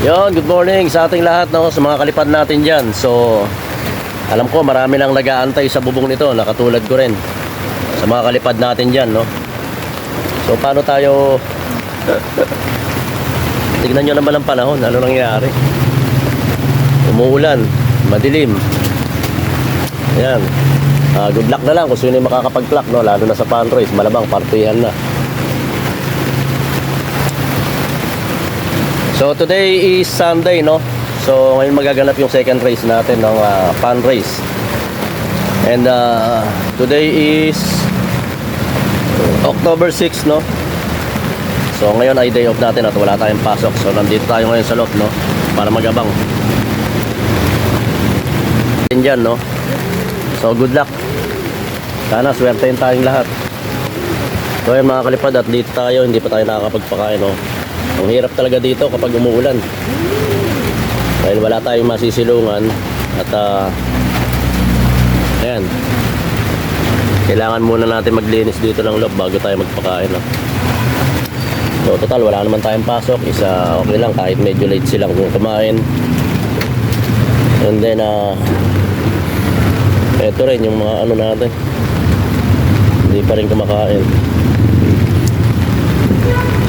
Yon, good morning sa ating lahat no, sa mga kalipad natin dyan. So, alam ko marami lang nag-aantay sa bubong nito, nakatulad ko rin. Sa mga kalipad natin dyan, no. So, paano tayo... Tignan nyo naman ang panahon, ano nangyayari. Umuulan, madilim. Ayan. Ah, good luck na lang kung sino yung makakapag-clock, no? Lalo na sa fan race, malabang partihan na. So today is Sunday, no? So ngayon magaganap yung second race natin ng uh, fan race. And uh, today is October 6, no? So ngayon ay day off natin at wala tayong pasok. So nandito tayo ngayon sa lot, no? Para magabang. Yan no? So good luck. Sana swertein tayong lahat. So yan mga kalipad at dito tayo, hindi pa tayo nakakapagpakain, no? Ang hirap talaga dito kapag umuulan. Dahil wala tayong masisilungan at ah ayan. Kailangan muna natin maglinis dito ng loob bago tayo magpakain. No? So total wala naman tayong pasok. Isa okay lang kahit medyo late silang kumain. And then ah eto rin yung mga ano natin. Hindi pa rin kumakain.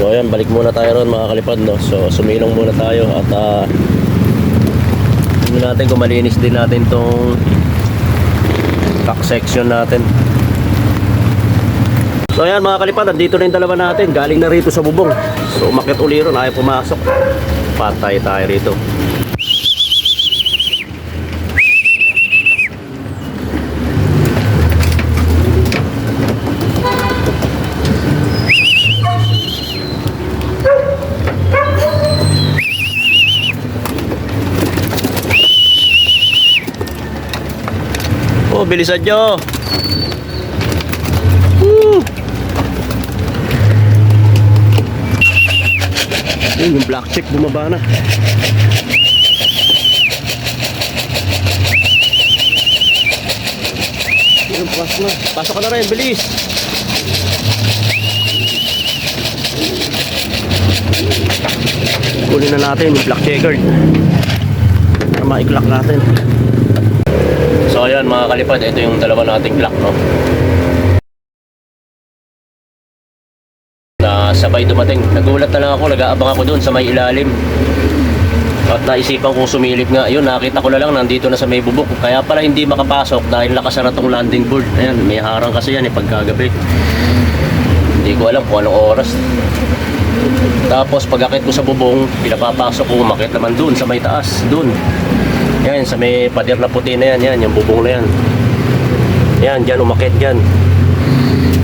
So ayan, balik muna tayo ron mga kalipad no. So sumilong muna tayo at uh, natin kung malinis din natin tong cock section natin. So ayan mga kalipad, dito na yung dalawa natin. Galing na rito sa bubong. So umakit uli ron, ayaw pumasok. Patay tayo rito. Bilisan nyo. Woo! Yun, yung black chick bumaba na. Yun, pasok na. Pasok ka na rin, bilis. Kunin na natin yung black checkered. Para maiklak natin. So ayan mga kalipad, ito yung dalawa nating clock no. Na sabay dumating. Nagulat na lang ako, nag-aabang ako doon sa may ilalim. At naisipan kong sumilip nga, yun nakita ko na lang nandito na sa may bubok. Kaya pala hindi makapasok dahil nakasara tong landing board. Ayan, may harang kasi yan eh pagkagabi. Hindi ko alam kung anong oras. Tapos pag ko sa bubong, pinapapasok ko, umakit naman doon sa may taas, doon. Yan, sa may pader na puti na yan, yan, yung bubong na yan. Yan, dyan, umakit dyan.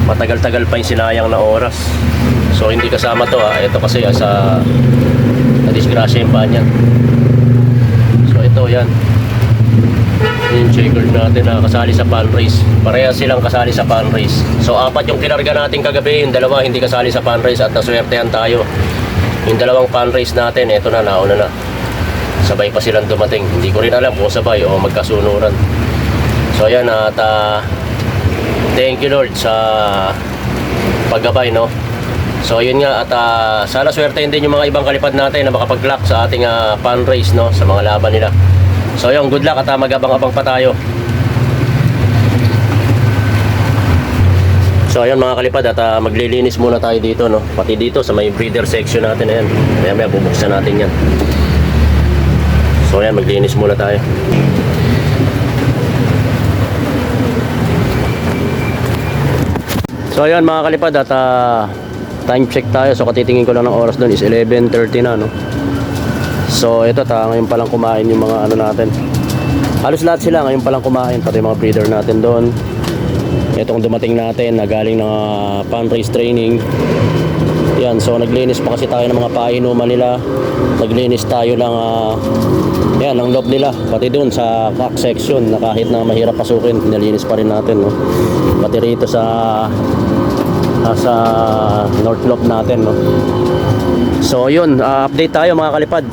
Matagal-tagal pa yung sinayang na oras. So, hindi kasama to ha. Ito kasi ah, sa na-disgrasya yung banyan. So, ito, yan. Yung checkered natin na kasali sa fan race. Pareha silang kasali sa fan race. So, apat yung kinarga natin kagabi. Yung dalawa hindi kasali sa fan race at naswertehan tayo. Yung dalawang fan race natin, ito na, nauna na sabay pa silang dumating. Hindi ko rin alam kung sabay o magkasunuran. So ayan at ah, thank you Lord sa paggabay no. So yun nga at ah, sana swertein din yung mga ibang kalipad natin na makapag-clock sa ating uh, fan race no sa mga laban nila. So yun, good luck at ah, magabang-abang pa tayo. So ayan mga kalipad at ah, maglilinis muna tayo dito no. Pati dito sa may breeder section natin ayan. Maya maya bubuksan natin yan. So ayan, maglinis muna tayo. So ayan mga kalipad at ah, time check tayo. So katitingin ko lang ng oras doon is 11.30 na no. So ito ta, ngayon palang kumain yung mga ano natin. Halos lahat sila ngayon palang kumain, pati mga breeder natin doon. Itong dumating natin na galing ng uh, pan race training. Yan, so naglinis pa kasi tayo ng mga painuman nila. Naglinis tayo ng ah, yan, ang loob nila. Pati doon sa cock section na kahit na mahirap pasukin, nilinis pa rin natin. No? Pati rito sa ah, sa north lobe natin. No? So yun, ah, update tayo mga kalipad.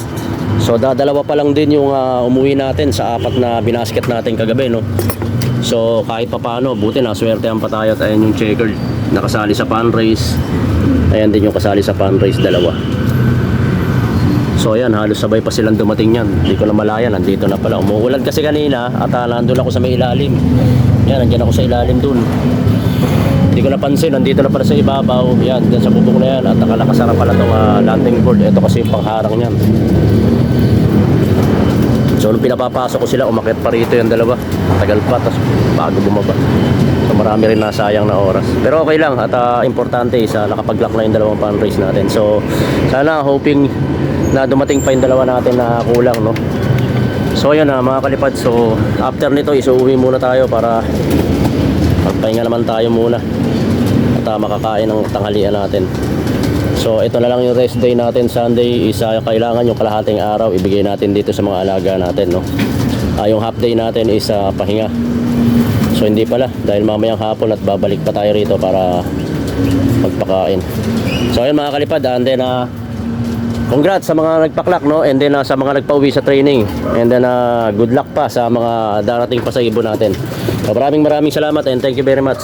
So dadalawa pa lang din yung ah, umuwi natin sa apat na binasket natin kagabi. No? So kahit pa paano, buti na swertehan pa tayo at ayan yung checker nakasali sa fan race. Ayan din yung kasali sa fan race dalawa. So ayan, halos sabay pa silang dumating yan. Hindi ko na malaya, nandito na pala. Umuulan kasi kanina at uh, nandun ako sa may ilalim. Yan, nandiyan ako sa ilalim dun. Hindi ko napansin, nandito na pala sa ibabaw. Yan, dyan sa bubong na yan. At nakalakasara pala itong ah, landing board. Ito kasi yung pangharang yan. So nung pinapapasok ko sila, umakyat pa rito yung dalawa. Tagal pa, tapos bago bumaba. So marami rin nasayang na oras. Pero okay lang at ah, importante isa nakapag-lock na yung dalawang pan race natin. So sana hoping na dumating pa yung dalawa natin na kulang no. So yun na mga kalipad. So after nito is uuwi muna tayo para magpahinga naman tayo muna. At ah, makakain ng tanghalian natin. So ito na lang yung rest day natin Sunday is ah, kailangan yung kalahating araw ibigay natin dito sa mga alaga natin no. Ah, yung half day natin is ah, pahinga. So hindi pala dahil mamayang hapon at babalik pa tayo rito para magpakain. So ayun mga kalipad ah, and then ah, congrats sa mga nagpaklak no and then ah, sa mga nagpauwi sa training and then ah, good luck pa sa mga darating pa sa ibon natin. So, maraming maraming salamat and thank you very much.